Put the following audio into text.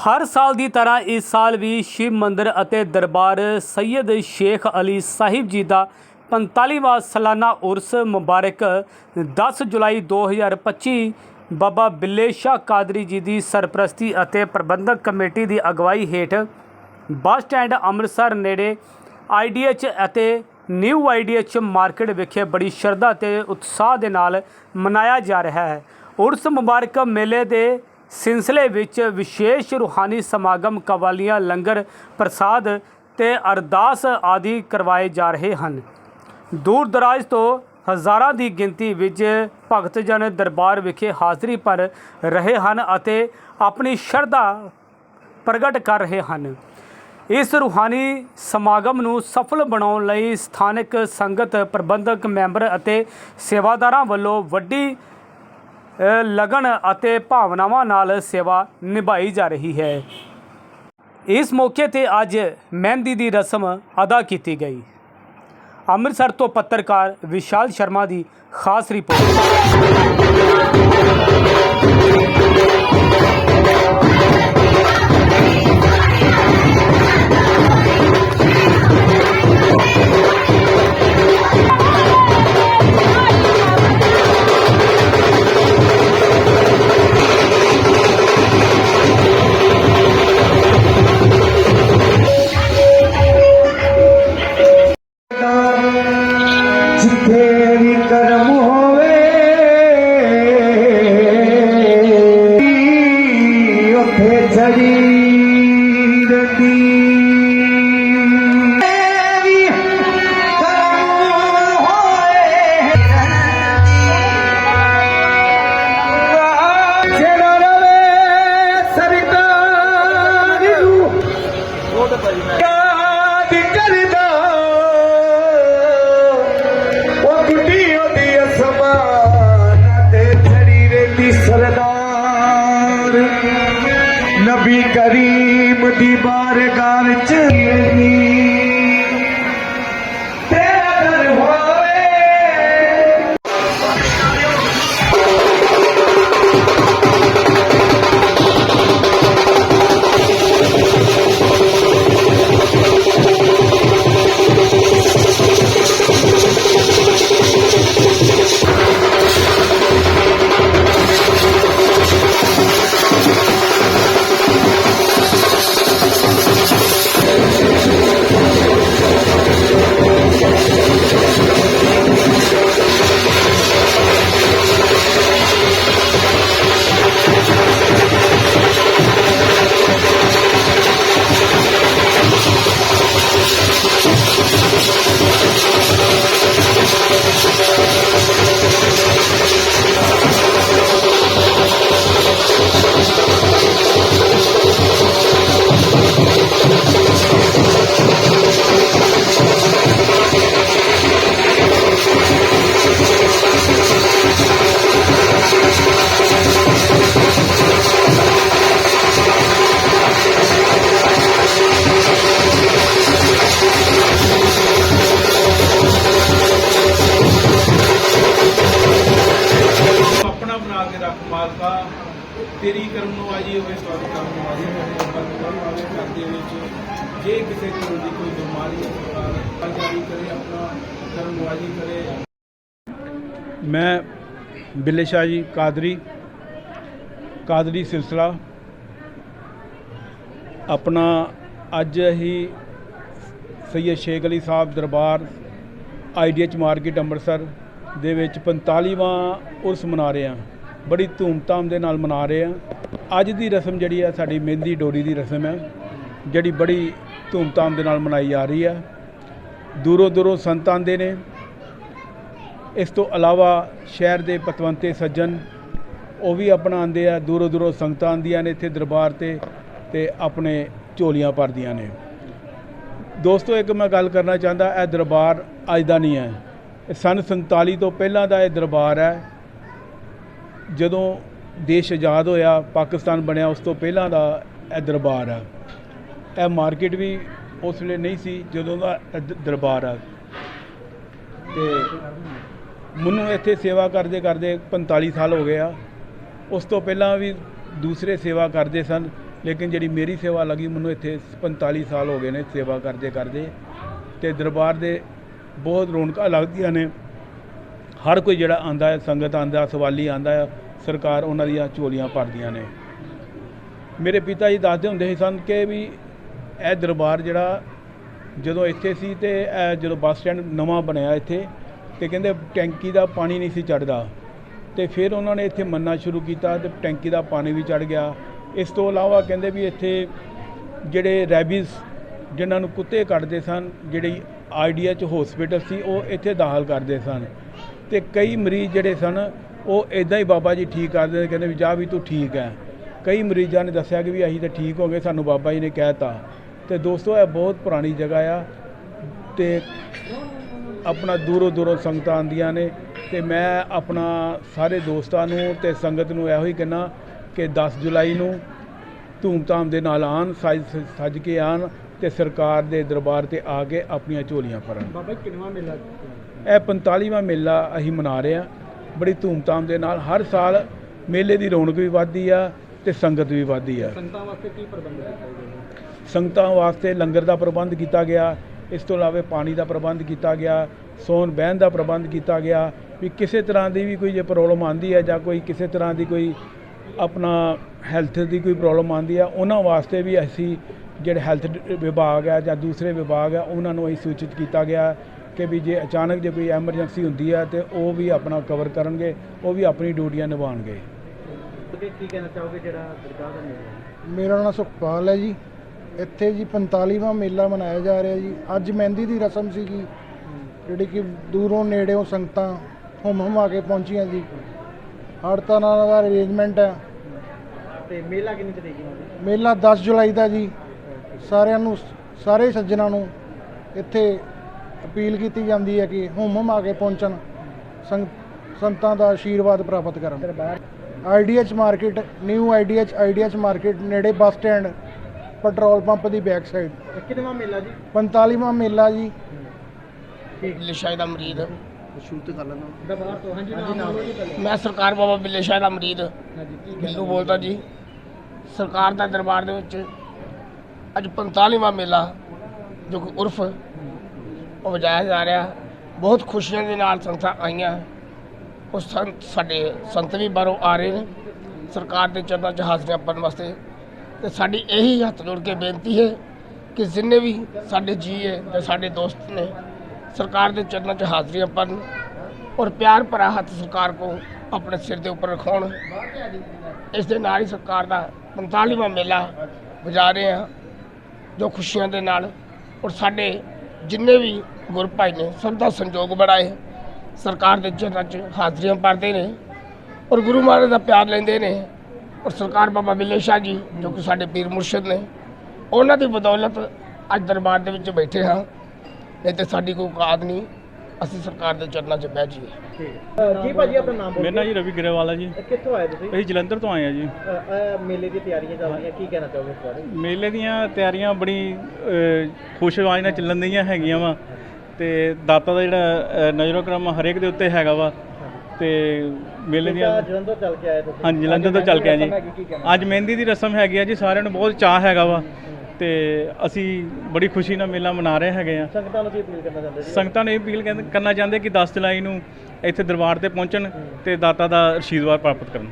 ਹਰ ਸਾਲ ਦੀ ਤਰ੍ਹਾਂ ਇਸ ਸਾਲ ਵੀ ਸ਼ਿਵ ਮੰਦਿਰ ਅਤੇ ਦਰਬਾਰ ਸੈਯਦ ਸ਼ੇਖ ਅਲੀ ਸਾਹਿਬ ਜੀ ਦਾ 45ਵਾਂ ਸਾਲਾਨਾ ਉਰਸ ਮੁਬਾਰਕ 10 ਜੁਲਾਈ 2025 ਬਾਬਾ ਬਿੱਲੇ ਸ਼ਾਹ ਕਾਦਰੀ ਜੀ ਦੀ ਸਰਪ੍ਰਸਤੀ ਅਤੇ ਪ੍ਰਬੰਧਕ ਕਮੇਟੀ ਦੀ ਅਗਵਾਈ ਹੇਠ ਬੱਸ ਸਟੈਂਡ ਅੰਮ੍ਰਿਤਸਰ ਨੇੜੇ ਆਈਡੀਐਚ ਅਤੇ ਨਿਊ ਆਈਡੀਐਚ ਮਾਰਕੀਟ ਵਿਖੇ ਬੜੀ ਸ਼ਰਧਾ ਤੇ ਉਤਸ਼ਾਹ ਦੇ ਨਾਲ ਮਨਾਇਆ ਜਾ ਰਿਹਾ ਹੈ। ਉਰਸ ਮੁਬਾਰਕ ਮੇਲੇ ਦੇ ਸਿਲਸਿਲੇ ਵਿੱਚ ਵਿਸ਼ੇਸ਼ ਰੂਹਾਨੀ ਸਮਾਗਮ, ਕਵਾਲੀਆਂ, ਲੰਗਰ ਪ੍ਰਸਾਦ ਤੇ ਅਰਦਾਸ ਆਦਿ ਕਰਵਾਏ ਜਾ ਰਹੇ ਹਨ। ਦੂਰ ਦਰਾਜ ਤੋਂ ਹਜ਼ਾਰਾਂ ਦੀ ਗਿਣਤੀ ਵਿੱਚ ਭਗਤ ਜਨ ਦਰਬਾਰ ਵਿਖੇ ਹਾਜ਼ਰੀ ਭਰ ਰਹੇ ਹਨ ਅਤੇ ਆਪਣੀ ਸ਼ਰਧਾ ਪ੍ਰਗਟ ਕਰ ਰਹੇ ਹਨ। ਇਸ ਰੂਹਾਨੀ ਸਮਾਗਮ ਨੂੰ ਸਫਲ ਬਣਾਉਣ ਲਈ ਸਥਾਨਕ ਸੰਗਤ, ਪ੍ਰਬੰਧਕ ਮੈਂਬਰ ਅਤੇ ਸੇਵਾਦਾਰਾਂ ਵੱਲੋਂ ਵੱਡੀ ਲਗਨ ਅਤੇ ਭਾਵਨਾਵਾਂ ਨਾਲ ਸੇਵਾ ਨਿਭਾਈ ਜਾ ਰਹੀ ਹੈ। ਇਸ ਮੌਕੇ ਤੇ ਅੱਜ ਮਹਿੰਦੀ ਦੀ ਰਸਮ ਅਦਾ ਕੀਤੀ ਗਈ। ਅੰਮ੍ਰਿਤਸਰ ਤੋਂ ਪੱਤਰਕਾਰ ਵਿਸ਼ਾਲ ਸ਼ਰਮਾ ਦੀ ਖਾਸ ਰਿਪੋਰਟ। ਨਬੀ ਕਰੀਮ ਦੀ ਬਾਰਗਾਹ ਵਿੱਚ ਤੇਰੀ ਕਰਮ ਨਵਾਜੀ ਹੋਵੇ ਸਵਾਦ ਕਰਮ ਨਵਾਜੀ ਹੋਵੇ ਪਰਮਾਤਮਾ ਘਰ ਦੇ ਵਿੱਚ ਜੇ ਕਿਸੇ ਤਰ੍ਹਾਂ ਦੀ ਕੋਈ ਬਿਮਾਰੀ ਹੈ, ਸਰਕਾਰ ਜਾਰੀ ਕਰੇ, ਆਪਣਾ ਕਰਮ ਨਵਾਜੀ ਕਰੇ। ਮੈਂ ਬਿੱਲੇ ਸ਼ਾਹ ਜੀ, ਕਾਦਰੀ ਕਾਦਰੀ ਸਿਲਸਿਲਾ। ਆਪਣਾ ਅੱਜ ਹੀ ਸੈਯਦ ਸ਼ੇਖ ਅਲੀ ਸਾਹਿਬ ਦਰਬਾਰ ਆਈਡੀਐਚ ਮਾਰਕੀਟ ਅੰਮ੍ਰਿਤਸਰ ਦੇ ਵਿੱਚ 45ਵਾਂ ਉਰਸ ਮਨਾ ਰਹੇ ਹਾਂ। ਬੜੀ ਧੂਮਧਾਮ ਦੇ ਨਾਲ ਮਨਾ ਰਹੇ ਹਾਂ ਅੱਜ ਦੀ ਰਸਮ ਜਿਹੜੀ ਹੈ ਸਾਡੀ ਮਹਿੰਦੀ ਡੋਰੀ ਦੀ ਰਸਮ ਹੈ ਜਿਹੜੀ ਬੜੀ ਧੂਮਧਾਮ ਦੇ ਨਾਲ ਮਨਾਈ ਜਾ ਰਹੀ ਹੈ ਦੂਰੋਂ ਦੂਰੋਂ ਸੰਤ ਆਉਂਦੇ ਨੇ। ਇਸ ਤੋਂ ਇਲਾਵਾ ਸ਼ਹਿਰ ਦੇ ਪਤਵੰਤੇ ਸੱਜਣ, ਉਹ ਵੀ ਆਪਣਾ ਆਉਂਦੇ ਆ। ਦੂਰੋਂ ਦੂਰੋਂ ਸੰਗਤਾਂ ਆਉਂਦੀਆਂ ਨੇ ਇੱਥੇ ਦਰਬਾਰ ਤੇ ਤੇ ਆਪਣੇ ਝੋਲੀਆਂ ਭਰਦੀਆਂ ਨੇ। ਦੋਸਤੋ, ਇੱਕ ਮੈਂ ਗੱਲ ਕਰਨਾ ਚਾਹੁੰਦਾ, ਇਹ ਦਰਬਾਰ ਅੱਜ ਦਾ ਨਹੀਂ ਹੈ। ਇਹ ਸਨ 47 ਤੋਂ ਪਹਿਲਾਂ ਦਾ ਇਹ ਦਰਬਾਰ ਹੈ। ਜਦੋਂ ਦੇਸ਼ ਆਜ਼ਾਦ ਹੋਇਆ, ਪਾਕਿਸਤਾਨ ਬਣਿਆ, ਉਸ ਤੋਂ ਪਹਿਲਾਂ ਦਾ ਇਹ ਦਰਬਾਰ ਆ। ਇਹ ਮਾਰਕੀਟ ਵੀ ਉਸ ਵੇਲੇ ਨਹੀਂ ਸੀ, ਜਦੋਂ ਦਾ ਇਹ ਦਰਬਾਰ ਆ। ਤੇ ਮੈਨੂੰ ਇੱਥੇ ਸੇਵਾ ਕਰਦੇ ਕਰਦੇ 45 ਸਾਲ ਹੋ ਗਏ ਆ। ਉਸ ਤੋਂ ਪਹਿਲਾਂ ਵੀ ਦੂਸਰੇ ਸੇਵਾ ਕਰਦੇ ਸਨ, ਲੇਕਿਨ ਜਿਹੜੀ ਮੇਰੀ ਸੇਵਾ ਲੱਗੀ, ਮੈਨੂੰ ਇੱਥੇ 45 ਸਾਲ ਹੋ ਗਏ ਨੇ ਸੇਵਾ ਕਰਦੇ ਕਰਦੇ। ਤੇ ਦਰਬਾਰ ਦੇ ਬਹੁਤ ਰੌਣਕਾਂ ਲੱਗਦੀਆਂ ਨੇ। ਹਰ ਕੋਈ ਜਿਹੜਾ ਆਂਦਾ ਹੈ, ਸੰਗਤ ਆਂਦਾ ਸਵਾਲੀ ਆਂਦਾ ਹੈ, ਸਰਕਾਰ ਉਹਨਾਂ ਦੀਆਂ ਝੋਲੀਆਂ ਭਰਦੀਆਂ ਨੇ। ਮੇਰੇ ਪਿਤਾ ਜੀ ਦੱਸਦੇ ਹੁੰਦੇ ਸੀ ਸਨ ਕਿ ਵੀ ਇਹ ਦਰਬਾਰ ਜਿਹੜਾ ਜਦੋਂ ਇੱਥੇ ਸੀ ਤੇ ਇਹ ਜਦੋਂ ਬੱਸ ਸਟੈਂਡ ਨਵਾਂ ਬਣਿਆ ਇੱਥੇ ਤੇ ਕਹਿੰਦੇ ਟੈਂਕੀ ਦਾ ਪਾਣੀ ਨਹੀਂ ਸੀ ਚੜਦਾ। ਤੇ ਫਿਰ ਉਹਨਾਂ ਨੇ ਇੱਥੇ ਮੰਨਣਾ ਸ਼ੁਰੂ ਕੀਤਾ ਤੇ ਟੈਂਕੀ ਦਾ ਪਾਣੀ ਵੀ ਚੜ ਗਿਆ। ਇਸ ਤੋਂ ਇਲਾਵਾ ਕਹਿੰਦੇ ਵੀ ਇੱਥੇ ਜਿਹੜੇ ਰੈਬਿਸ ਜਿਨ੍ਹਾਂ ਨੂੰ ਕੁੱਤੇ ਕੱਟਦੇ ਸਨ, ਜਿਹੜੀ ਆਈਡੀਆ ਚ ਹਸਪੀਟਲ ਸੀ, ਉਹ ਇੱਥੇ ਦਾਖਲ ਕਰਦੇ ਸਨ। ਤੇ ਕਈ ਮਰੀਜ਼ ਜਿਹੜੇ ਸਨ, ਉਹ ਇਦਾਂ ਹੀ ਬਾਬਾ ਜੀ ਠੀਕ ਕਰਦੇ ਕਹਿੰਦੇ ਵੀ ਜਾ ਵੀ ਤੂੰ ਠੀਕ ਹੈ ਕਈ ਮਰੀਜ਼ਾਂ ਨੇ ਦੱਸਿਆ ਕਿ ਵੀ ਅਸੀਂ ਤਾਂ ਠੀਕ ਹੋ ਗਏ, ਸਾਨੂੰ ਬਾਬਾ ਜੀ ਨੇ ਕਹਿਤਾ ਤੇ। ਦੋਸਤੋ, ਇਹ ਬਹੁਤ ਪੁਰਾਣੀ ਜਗ੍ਹਾ ਆ ਤੇ ਆਪਣਾ ਦੂਰੋਂ ਦੂਰੋਂ ਸੰਗਤਾਂ ਆਉਂਦੀਆਂ ਨੇ ਤੇ ਮੈਂ ਆਪਣਾ ਸਾਰੇ ਦੋਸਤਾਂ ਨੂੰ ਤੇ ਸੰਗਤ ਨੂੰ ਇਹੋ ਹੀ ਕਹਿਣਾ ਕਿ 10 ਜੁਲਾਈ ਨੂੰ ਧੂਮਧਾਮ ਦੇ ਨਾਲ ਆਣ ਸਜ ਸੱਜ ਕੇ ਆਣ ਤੇ ਸਰਕਾਰ ਦੇ ਦਰਬਾਰ ਤੇ ਆ ਕੇ ਆਪਣੀਆਂ ਝੋਲੀਆਂ ਭਰਨ। ਬਾਬਾ ਕਿੰਨਵਾ ਮੇਲਾ ਇਹ 45ਵਾਂ ਮੇਲਾ ਅਸੀਂ ਮਨਾ ਰਹੇ ਹਾਂ। ਬੜੀ ਧੂਮਧਾਮ ਦੇ ਨਾਲ ਹਰ ਸਾਲ ਮੇਲੇ ਦੀ ਰੌਣਕ ਵੀ ਵੱਧਦੀ ਆ ਤੇ ਸੰਗਤ ਵੀ ਵੱਧਦੀ ਆ। ਸੰਗਤਾਂ ਵਾਸਤੇ ਕੀ ਪ੍ਰਬੰਧ ਕੀਤਾ ਗਿਆ? ਸੰਗਤਾਂ ਵਾਸਤੇ ਲੰਗਰ ਦਾ ਪ੍ਰਬੰਧ ਕੀਤਾ ਗਿਆ ਇਸ ਤੋਂ ਇਲਾਵਾ ਪਾਣੀ ਦਾ ਪ੍ਰਬੰਧ ਕੀਤਾ ਗਿਆ ਸੌਣ ਬਹਿਣ ਦਾ ਪ੍ਰਬੰਧ ਕੀਤਾ ਗਿਆ ਵੀ ਕਿਸੇ ਤਰ੍ਹਾਂ ਦੀ ਵੀ ਕੋਈ ਜੇ ਪ੍ਰੋਬਲਮ ਆਂਦੀ ਹੈ ਜਾਂ ਕੋਈ ਕਿਸੇ ਤਰ੍ਹਾਂ ਦੀ ਕੋਈ ਆਪਣਾ ਹੈਲਥ ਦੀ ਕੋਈ ਪ੍ਰੋਬਲਮ ਆਂਦੀ ਆ ਉਹਨਾਂ ਵਾਸਤੇ ਵੀ ਅਸੀਂ ਜਿਹੜੇ ਹੈਲਥ ਵਿਭਾਗ ਹੈ ਜਾਂ ਦੂਸਰੇ ਵਿਭਾਗ ਹੈ ਉਹਨਾਂ ਨੂੰ ਅਸੀਂ ਸੂਚਿਤ ਕੀਤਾ ਗਿਆ ਕਿ ਵੀ ਜੇ ਅਚਾਨਕ ਜੇ ਕੋਈ ਐਮਰਜੈਂਸੀ ਹੁੰਦੀ ਹੈ ਤੇ ਉਹ ਵੀ ਆਪਣਾ ਕਵਰ ਕਰਨਗੇ ਉਹ ਵੀ ਆਪਣੀ ਡਿਊਟੀਆਂ ਨਿਭਾਉਣਗੇ। ਕੀ ਕਹਿਣਾ ਚਾਹੋਗੇ ਜਿਹੜਾ ਦਰਗਾਹ ਦਾ ਮੇਲਾ ਮੇਰਾ ਨਾਮ ਸੁਖਪਾਲ ਹੈ ਜੀ। ਇੱਥੇ ਜੀ 45ਵਾਂ ਮੇਲਾ ਮਨਾਇਆ ਜਾ ਰਿਹਾ ਜੀ। ਅੱਜ ਮਹਿੰਦੀ ਦੀ ਰਸਮ ਸੀਗੀ। ਜਿਹੜੀ ਕਿ ਦੂਰੋਂ ਨੇੜਿਓਂ ਸੰਗਤਾਂ ਹੁੰਮ ਹੁੰਮਾ ਕੇ ਪਹੁੰਚੀਆਂ ਜੀ। ਹਰ ਤਰ੍ਹਾਂ ਦਾ ਅਰੇਂਜਮੈਂਟ ਹੈ। ਤੇ ਮੇਲਾ ਕਿੰਨੀ ਤਰੀਕ ਨੂੰ ਹੈ ਮੇਲਾ 10 ਜੁਲਾਈ ਦਾ ਜੀ। ਸਾਰਿਆਂ ਨੂੰ ਸਾਰੇ ਸੱਜਣਾ ਨੂੰ ਇੱਥੇ ਅਪੀਲ ਕੀਤੀ ਜਾਂਦੀ ਹੈ ਕਿ ਹੁੰਮ ਹੁੰਮਾ ਕੇ ਪਹੁੰਚਣ ਸੰਤਾਂ ਦਾ ਆਸ਼ੀਰਵਾਦ ਪ੍ਰਾਪਤ ਕਰਨ। IDH market new IDH IDH market ਨੇੜੇ ਬੱਸ ਸਟੈਂਡ ਪੈਟਰੋਲ ਪੰਪ ਦੀ ਬੈਕ ਸਾਈਡ। ਕਿੰਨਵਾ ਮੇਲਾ ਜੀ? 45ਵਾਂ ਮੇਲਾ ਜੀ। ਬਿੱਲੇ ਸ਼ਾਹ ਦਾ ਮਰੀਦ। ਬੋਲੋ ਜੀ ਪਹਿਲੇ। ਮੈਂ ਸਰਕਾਰ ਬਾਬਾ ਬਿੱਲੇ ਸ਼ਾਹ ਦਾ ਮਰੀਦ। ਹਾਂਜੀ ਕੀ ਬਿੱਲੂ ਬੋਲਦਾ ਜੀ। ਸਰਕਾਰ ਦਾ ਦਰਬਾਰ ਦੇ ਵਿੱਚ ਅੱਜ 45ਵਾਂ ਮੇਲਾ ਜੋ ਕਿ ਉਰਫ ਉਹ ਵਜਾਇਆ ਜਾ ਰਿਹਾ। ਬਹੁਤ ਖੁਸ਼ੀਆਂ ਦੇ ਨਾਲ ਸੰਗਤਾਂ ਆਈਆਂ। ਉਹ ਸੰਤ ਸਾਡੇ ਸੰਤ ਵੀ ਬਾਹਰੋਂ ਆ ਰਹੇ ਨੇ। ਸਰਕਾਰ ਦੇ ਚਰਨਾਂ 'ਚ ਹਾਜ਼ਰੀਆਂ ਭਰਨ ਵਾਸਤੇ। ਤੇ ਸਾਡੀ ਇਹੀ ਹੱਥ ਜੋੜ ਕੇ ਬੇਨਤੀ ਹੈ ਕਿ ਜਿੰਨੇ ਵੀ ਸਾਡੇ ਜੀ ਹੈ ਤੇ ਸਾਡੇ ਦੋਸਤ ਨੇ, ਸਰਕਾਰ ਦੇ ਚਰਨਾਂ 'ਚ ਹਾਜ਼ਰੀਆਂ ਭਰਨ ਔਰ ਪਿਆਰ ਭਰਾ ਹੱਥ ਸਰਕਾਰ ਕੋ ਆਪਣੇ ਸਿਰ ਦੇ ਉੱਪਰ ਰਖਾਉਣ। ਇਸ ਦੇ ਨਾਲ ਹੀ ਸਰਕਾਰ ਦਾ 45ਵਾਂ ਮੇਲਾ ਵਜਾ ਰਹੇ ਹਾਂ, ਜੋ ਖੁਸ਼ੀਆਂ ਦੇ ਨਾਲ ਔਰ ਸਾਡੇ ਜਿੰਨੇ ਵੀ ਗੁਰ ਭਾਈ ਨੇ, ਸਭ ਦਾ ਸੰਯੋਗ ਬਣਾਏ ਸਰਕਾਰ ਦੇ ਚਰਨਾਂ 'ਚ ਹਾਜ਼ਰੀਆਂ ਭਰਦੇ ਨੇ ਔਰ ਗੁਰੂ ਮਹਾਰਾਜ ਦਾ ਪਿਆਰ ਲੈਂਦੇ ਨੇ ਔਰ ਸਰਕਾਰ ਬਾਬਾ ਬਿੱਲੇ ਸ਼ਾਹ ਜੀ, ਜੋ ਕਿ ਸਾਡੇ ਪੀਰ ਮੁਰਸ਼ਿਦ ਨੇ, ਉਹਨਾਂ ਦੀ ਬਦੌਲਤ ਅੱਜ ਦਰਬਾਰ ਦੇ ਵਿੱਚ ਬੈਠੇ ਹਾਂ। ਨਹੀਂ ਤੇ ਸਾਡੀ ਕੋਈ ਔਕਾਤ ਨਹੀਂ। ਅਸੀਂ ਸਰਕਾਰ ਦੇ ਚਰਨਾਂ 'ਚ ਬਹਿ ਜਾਈਏ। ਜੀ ਭਾਜੀ ਆਪਣਾ ਨਾਮ ਬੋਲੋ ਮੇਰਾ ਨਾਂ ਜੀ ਰਵੀ ਗਰੇਵਾਲ ਹੈ ਜੀ। ਕਿੱਥੋਂ ਆਏ ਤੁਸੀਂ? ਅਸੀਂ ਜਲੰਧਰ ਤੋਂ ਆਏ ਆ ਜੀ। ਅ, ਅ, ਮੇਲੇ ਦੀ ਤਿਆਰੀਆਂ ਚੱਲ ਰਹੀਆਂ ਕੀ ਕਹਿਣਾ ਚਾਹੋਗੇ ਇਸ ਬਾਰੇ? ਮੇਲੇ ਦੀਆਂ ਤਿਆਰੀਆਂ ਬੜੀ ਖੁਸ਼ ਆਵਾਜ਼ ਨਾਲ ਚੱਲਣ ਦੀਆਂ ਹੈਗੀਆਂ ਵਾ। ਤੇ ਦਾਤਾ ਦਾ ਜਿਹੜਾ ਨਜ਼ਰੋ ਕਰਮ ਹਰੇਕ ਦੇ ਉੱਤੇ ਹੈਗਾ ਵਾ। ਤੇ ਮੇਲੇ ਦੀਆਂ ਜਲੰਧਰ ਚੱਲ ਕੇ ਆਏ ਤੁਸੀਂ। ਹਾਂਜੀ ਜਲੰਧਰ ਤੋਂ ਚੱਲ ਕੇ ਆਏ ਜੀ। ਅੱਜ ਮਹਿੰਦੀ ਦੀ ਰਸਮ ਹੈਗੀ ਆ ਜੀ ਸਾਰਿਆਂ ਨੂੰ ਬਹੁਤ ਚਾਹ ਹੈਗਾ ਵਾ। ਤੇ ਅਸੀਂ ਬੜੀ ਖੁਸ਼ੀ ਨਾਲ ਮੇਲਾ ਮਨਾ ਰਹੇ ਹੈਗੇ ਆ ਸੰਗਤਾਂ ਨੂੰ ਕੀ ਅਪੀਲ ਕਰਨਾ ਚਾਹੁੰਦੇ ਜੀ? ਸੰਗਤਾਂ ਨੂੰ ਇਹ ਅਪੀਲ ਕਹਿੰਦੇ- ਕਰਨਾ ਚਾਹੁੰਦੇ ਕਿ 10 ਜੁਲਾਈ ਨੂੰ ਇੱਥੇ ਦਰਬਾਰ ਤੇ ਪਹੁੰਚਣ ਤੇ ਦਾਤਾ ਦਾ ਆਸ਼ੀਰਵਾਦ ਪ੍ਰਾਪਤ ਕਰਨ।